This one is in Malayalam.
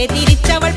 നേരെ തിരിച്ചവൾ